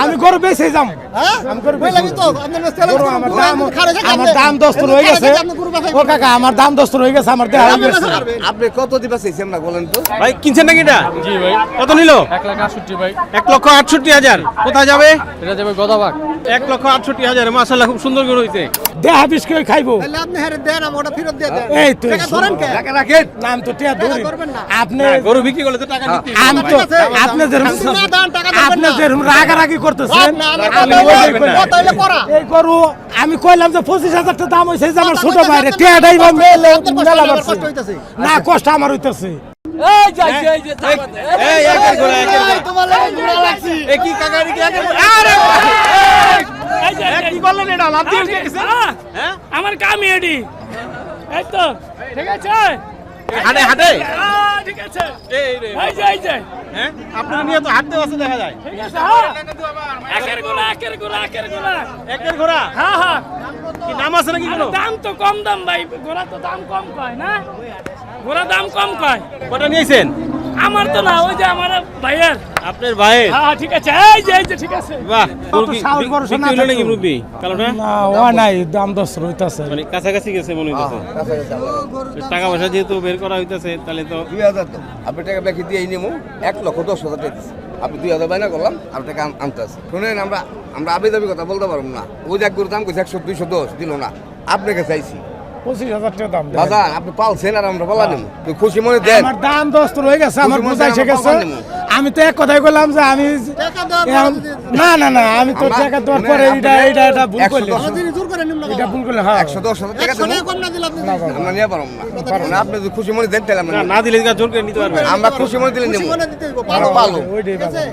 আমি গরু বেঁচে যাম। হ্যাঁ? আমার দাম দস্তর হয়ে গেছে। ও কাকা আমার দাম দস্তর হয়ে গেছে আমার দেহ আপনি কত দিবা চাইছেন না বলেন তো? ভাই কিনছেন নাকি এটা? জি ভাই। কত নিল? এক লাখ আটষট্টি ভাই। এক লক্ষ আটষট্টি হাজার। কোথায় যাবে? এটা যাবে গদাবাগ। এক লক্ষ আটষট্টি হাজার মাসাল্লাহ খুব সুন্দর করে দেহ করে খাইবো তাহলে আপনি হেরে দেন, ওটা ফেরত দিয়ে দেন। এই তো ধরেন কে? টাকা রাখেন নাম তো টিয়া ধরি আপনি না, গরু বিক্রি করলে তো টাকা দিতে আমি তো আপনি যেরকম যদি না দেন, টাকা ধরবেন আপনি যেরকম রাগারাগি করতেছেন না, আমার না। করা। এই গরু আমি কইলাম যে পঁচিশ হাজার টাকা দাম হয়েছে যে আমার ছোট আপনার টিয়াটাই কষ্ট মেলে হইতাছে, কষ্ট মারছে। হইতাছে। আমার হইতেছে এই একের ঘোড়া একের ঘোড়া এই, তোমার লাগে ঘোড়া লাগছি। এ কি কাকারি কি একের ঘোড়া? আরে এ কি করলেন এটা? লাভ দিয়ে গেছে? হ্যাঁ? আমার কামি এডি। এই তো। ঠিক আছে? হাটে হাটে ঠিক আছে এই রে এই হ্যাঁ? আপনাকে নিয়ে তো হাঁটতে বসে দেখা যায়। ঠিক আছে হ্যাঁ। একের গোলা একের গোলা একের গোলা। একের ঘোড়া হ্যাঁ হ্যাঁ। কি নাম আছে নাকি কোনো? দাম তো কম দাম ভাই গোড়া তো দাম কম কয় না? গোলা দাম কম কয়। কটা নিয়েছেন? আমার তো না ওই যে আমার ভাইয়ের। আপনার ভাইয়ের? হ্যাঁ ঠিক আছে এই যে এই যে ঠিক আছে। বাহ বিক্রি হলো নাকি কালোটা না? ও নাই দাম দশ হইতেছে মানে কাছাকাছি গেছে মনে হইতেছে। টাকা পয়সা যেহেতু বের করা হইতেছে তাহলে তো দুই হাজার তো। আপনি টাকা ব্যাকি দিয়ে নিমু এক লক্ষ দশ হাজার টাকা আপনি দুই হাজার বাইনা করলাম আর টাকা আনতে আছে। শুনেন আমরা আমরা আবে দাবি কথা বলতে পারব না। ওই যে এক গরুর দাম করছে একশো দুইশো দশ দিল না। আপনাকে চাইছি পঁচিশ হাজার টাকা দাম বাজার আপনি পালছেন আর আমরা বলা নেব খুশি মনে দেন। আমার দাম দশ হয়ে গেছে আমার খুশি গেছে আমি তো এক কথাই বললাম যে আমি না না না আমি তো টাকা দেওয়ার পরে আপনি এটা এটা এটা ভুল একশো করলে এটা ভুল করলে হ্যাঁ। দশ হাজার টাকা আপনি আমরা নিয়ে পারব না। আপনি যদি খুশি মনে দেন তাহলে আমরা না, দিলে জোর করে নিতে পারবে আমরা খুশি মনে দিলে খুশি নেব। মনে ভালো।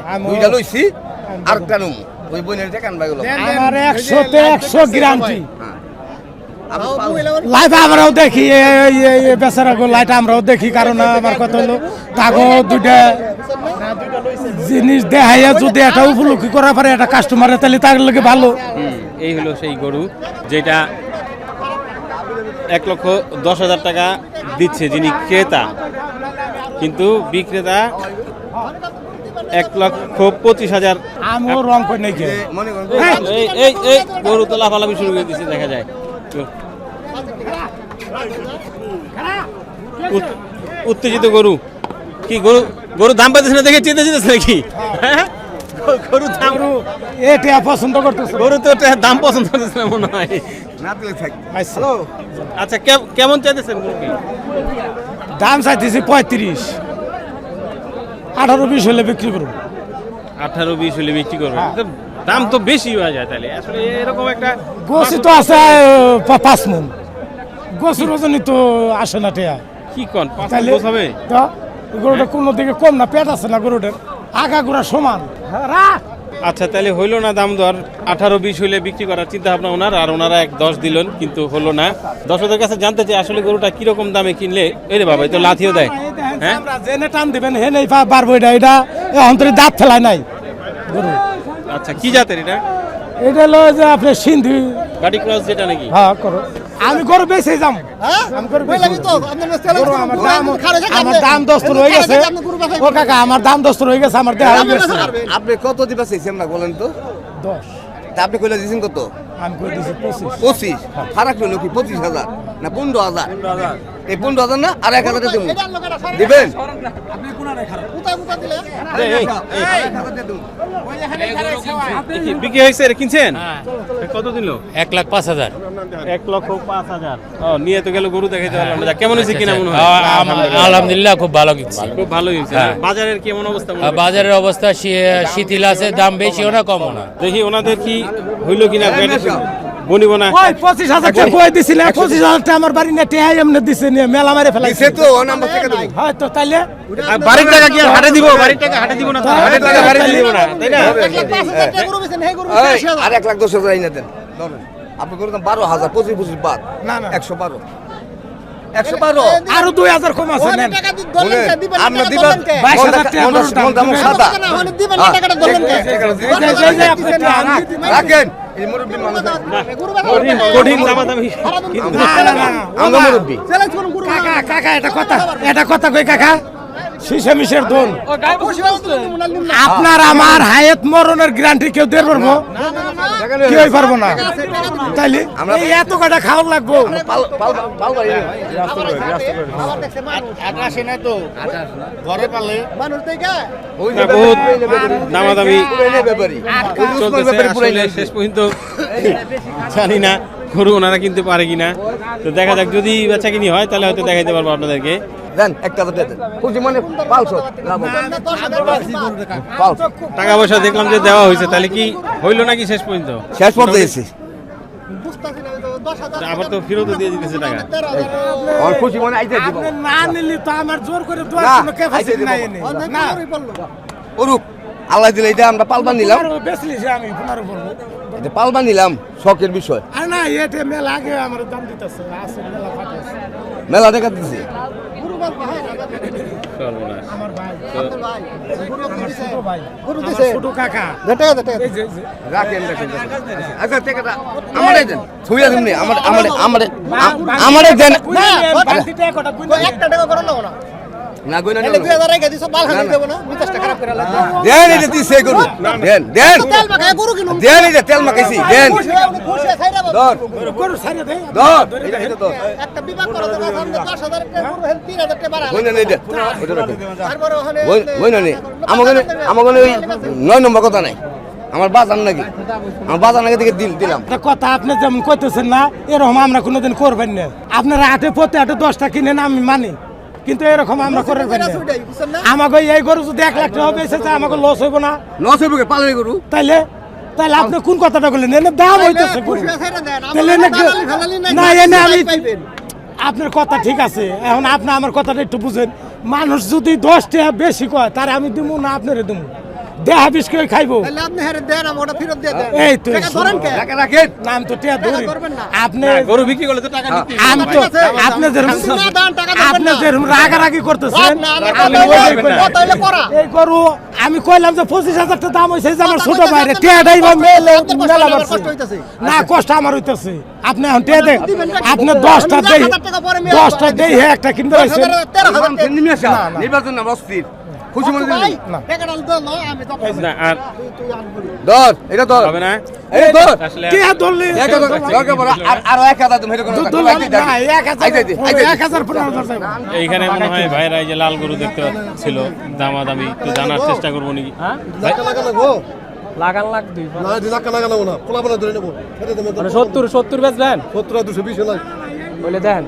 আমি- দুইটা লইছি আর একটা নেব ওই বোনের টাকা আনবা গেলো। আমার একশোতে একশো গ্যারান্টি। লাইভ আমরাও দেখি এই গো লাইট আমরাও দেখি কারণ আমার কথা হলো তাগো দুইটা জিনিস দেখাইয়া যদি একটা উপলক্ষি করা পারে একটা কাস্টমারের তাহলে তার লোকে ভালো। এই হলো সেই গরু যেটা এক লক্ষ দশ হাজার টাকা দিচ্ছে যিনি ক্রেতা। কিন্তু বিক্রেতা এক লক্ষ পঁচিশ হাজার। আমিও রং করে নাই খেয়ে এই গরু তো লাফালাফি শুরু করে দিচ্ছে দেখা যায়। উত্তেজিত গরু। কি গরু গরু দাম পাইতেছে না দেখে চেতে যেতেছে নাকি? হ্যাঁ? গরু দাম এটা পছন্দ করতেছে। গরু তো দাম পছন্দ করতেছে না মনে হয়। আচ্ছা। আচ্ছা কেমন চাইতেছেন দাম চাইতেছি পঁয়ত্রিশ। আঠারো বিশ হলে বিক্রি করব। আঠারো বিশ হলে বিক্রি করবে। তো দাম তো বেশি হয়ে যায় তাহলে। আসলে এরকম একটা গোসি তো আছে পাঁচ মন। গোসির ওজনই তো আসে না টেয়া। কি কন তাহলে হবে? তো গরুটা কোনো দিকে কম না পেট আছে না গরুটার। আগা গোড়া সমান। রাখ আচ্ছা তাহলে হইল না দাম দর আঠারো বিশ হইলে বিক্রি করার চিন্তা ভাবনা ওনার আর ওনারা এক দশ দিলেন কিন্তু হলো না। দর্শকদের কাছে জানতে চাই আসলে গরুটা কীরকম দামে কিনলে এই রে বাবা তো লাথিও দেয়। হ্যাঁ? আমরা জেনে টান দিবেন হে নেই পারব এটা এটা অন্তরে দাঁত ফেলায় নাই। গরু। আচ্ছা কি জাতের এটা? এটা হলো যে আপনি সিন্ধু। গাড়ি ক্রস যেটা নাকি? হ্যাঁ করো। আমি গরু বেঁচে যাম। হ্যাঁ? আমার দাম দস্তর হয়ে গেছে। ও কাকা আমার দাম দস্তর হয়ে গেছে আমার দেহ আপনি কত দিবা চাইছেন না বলেন তো? দশ। আপনি কইলে দিয়েছেন কত? আমি করে দিয়েছি পঁচিশ। পঁচিশ? ফারাক হলো কি পঁচিশ হাজার না পনেরো হাজার। এই পনেরো হাজার না আর এক হাজার দেবো। দিবেন বিক্রি হয়েছে কিনছেন? কত দিল এক লাখ পাঁচ হাজার। এক লক্ষ পাঁচ হাজার। নিয়ে তো গেল গরু দেখাইতে পারলাম না। কেমন হয়েছে কিনা মনে হয়? আলহামদুলিল্লাহ খুব ভালো কিনছি। খুব ভালো হয়েছে হ্যাঁ। বাজারের কেমন অবস্থা হয়? বাজারের অবস্থা শিথিল আছে দাম বেশিও না কমও না। দেখি ওনাদের কি হইল কিনা বনিব না ওই পঁচিশ হাজার টাকা কই দিছিলে পঁচিশ হাজার টাকা আমার বাড়ি নিয়ে টেহাই এমনি দিছে নিয়ে মেলা মারে ফেলাইছে দিছে তো ও নাম্বার থেকে দেবো হয়তো তাইলে বাড়ির টাকা কি হাটে দিব বাড়ির টাকা হাটে দিব না তো? হাটের টাকা বাড়িতে দিব না তাই না এক লাখ পাঁচ হাজার টাকা। আর এক লাখ দশ হাজার আইনা দেন ধরেন। আপনি করে দেন বারো হাজার পঁচিশ পঁচিশ বাদ না, না। একশো বারো একশো বারো আরও দুই হাজার কম আছে নেন না, দিবা বাইশ হাজার টাকা। সাদা না, না। রাখেন এই মুরব্বী মানুষ কঠিন কঠিন দামাদামি। সারাদিন না, না, না, আমরা মুরব্বী। কাকা কাকা এটা কথা এটা কথা কই কাকা? মিশের দোন। আপনার আমার হায়াত মরণের গ্যারান্টি কেউ দিয়ে পারব। কেউই পারব না। তাইলে এত কটা খাওয়ার লাগবো? বহুত দামাদামি। শেষ পর্যন্ত জানি না গরু ওনারা কিনতে পারে কিনা। তো দেখা যাক যদি বেচা কিনি হয় তাহলে হয়তো দেখাইতে পারব আপনাদেরকে। দেন একটা তো দেন। খুশি মানে হাজার টাকা। পয়সা দেখলাম যে দেওয়া হয়েছে তাহলে কি হইল নাকি শেষ পর্যন্ত? শেষ পর্যন্ত এসেছি না, তো দশ হাজার আবার তো ফেরতও দিয়ে দিতেছে টাকা। তেরো আমার খুশি মনে আইতে দিব। না নিলে তো আমার জোর করে না, দেওয়ার কোনো ক্যাপাসিটি নাই দিব। এনে। অনেক না। অরূপ আল্লাহ দিলে এটা আমরা পালবা নিলাম। পনেরো বেচলি আমি পনেরো করব এটা পালবা নিলাম শখের বিষয়। আর না মেলা আগে আমার দাম দিতেছে মেলা ফাটেছে মেলা হ্যাঁ, আমার। আচ্ছা দেন একটা টাকা করে নাও না। না গইনা নাহলে দুই হাজার রেখে দিছো, বাল খালি দেবো না, মিজাজ খারাপ করে লাগবে। দেন এটা দিছে গরু। দেন দেন। তেল মাখায় গরু কিনুম। দেন এটা তেল মাখাইছি দেন। খুশি উনি খুশি খাইরা পাবো। ধর। গরু ছাড়িয়ে দেয় ধর। এটা এটা ধর। একটা বিভাগ করে দেবো, সামনে দশ হাজার টাকা গরু, হেন তিন হাজার টাকা বাড়া গইনা নেই দে। ওটা রাখেন তারপরে ওখানে গইনা নেই আমাকে আমাকে ওই নয় নম্বর কথা নাই। আমার বাজার নাকি? আমার বাজার নাকি থেকে দিল দিলাম। কথা আপনি যেমন কইতেছেন না এরকম আমরা কোনোদিন করবেন না। আপনারা আটে প্রতি আটে দশটা কিনেন আমি মানি। কিন্তু এরকম আমরা করে? আমাকে এই গরু যদি এক লাখ টাকা বেঁচে যায় আমাকে লস হইব না। লস হইব পালের পালনি গরু? তাইলে তাহলে আপনি কোন কথাটা বললেন? এনে দাম হইতেছে না এনে আমি আপনার কথা ঠিক আছে। এখন আপনি আমার কথাটা একটু বুঝেন। মানুষ যদি দশ টাকা বেশি কয় তার আমি দিব না আপনারে দিব দেহা বিষ করে খাইবো? আপনি হেরে দেন, আমি ওটা ফেরত দিয়ে দেন। এই তো ধরেন কে? রাখেন রাখেন নাম তো টিয়া ধরি আপনি গরু বিক্রি করলে তো টাকা নিতে আমি তো আপনি যেরকম আপনি। যেরকম রাগারাগি করতেছেন কইলাম। করা। এই গরু আমি কইলাম যে পঁচিশ হাজার টাকা দাম হয়েছে আমার ছোট কইতেছে, ভাইরে টিয়াটাই বা মেলে মেলা কষ্ট না কষ্ট আমার হইতেছে। আপনি এখন টিয়া দেন। আপনি আমি দশটা এক দেই হাজার টাকা পরে মেয়ে দশটা আসব, দেই হে একটা কিনতে টাকা। নিমে নির্বাচন না অস্থির। খুশি মনে ভাই, না। টাকাটা দাও না, আমি যাব। না আর তুই- তুই আনবি। ধর এটা ধর। হবে না? এই ধর। আসলে টিয়া ধরলে? এটা ধর দরকার পড়ে। আর আর এক হাজার তুমি হেরে না এক হাজার এক হাজার পনেরো হাজার এইখানে মনে হয় ভাইরা এই যে লাল গরু দেখতে ছিল। দামাদামি একটু জানার চেষ্টা করব নাকি? ভাই, লাগান লাখ দুই না দুই লাখ লাগা না। পোলা পোলা ধরে নেব। মানে সত্তর সত্তর বেচবেন? সত্তর দুশো বিশ লাখ বলে দেন।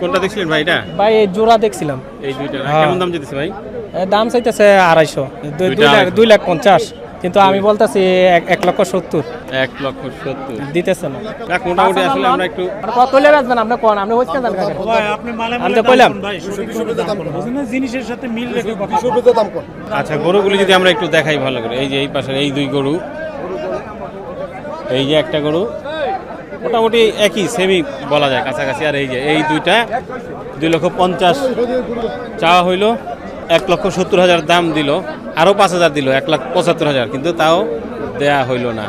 কোনটা দেখছিলেন ভাই এটা? ভাই এই জোড়া দেখছিলাম। এই দুইটা। হ্যাঁ। কেমন দাম যেতেছে ভাই? দাম চাইতেছে আড়াইশো। দুই- লাখ দুই লাখ পঞ্চাশ। কিন্তু আমি বলতেছি এক- লক্ষ সত্তর। এক লক্ষ সত্তর। দিতেছে না। মোটামুটি আসলে আমরা একটু কত বেচবেন? আপনি কোন? আপনি হচ্ছে জান কাকে? আমি তো কইলাম। জিনিসের সাথে মিল রেখে আচ্ছা গরুগুলি যদি আমরা একটু দেখাই ভালো করে। এই যে এই পাশে এই দুই গরু। এই যে একটা গরু। মোটামুটি একই সেমি বলা যায়, কাছাকাছি। আর এই যে, এই দুইটা, দুই লক্ষ পঞ্চাশ চাওয়া হইল, এক লক্ষ সত্তর হাজার দাম দিল, আরও পাঁচ হাজার দিল, এক লাখ পঁচাত্তর হাজার, কিন্তু তাও দেয়া হইল না।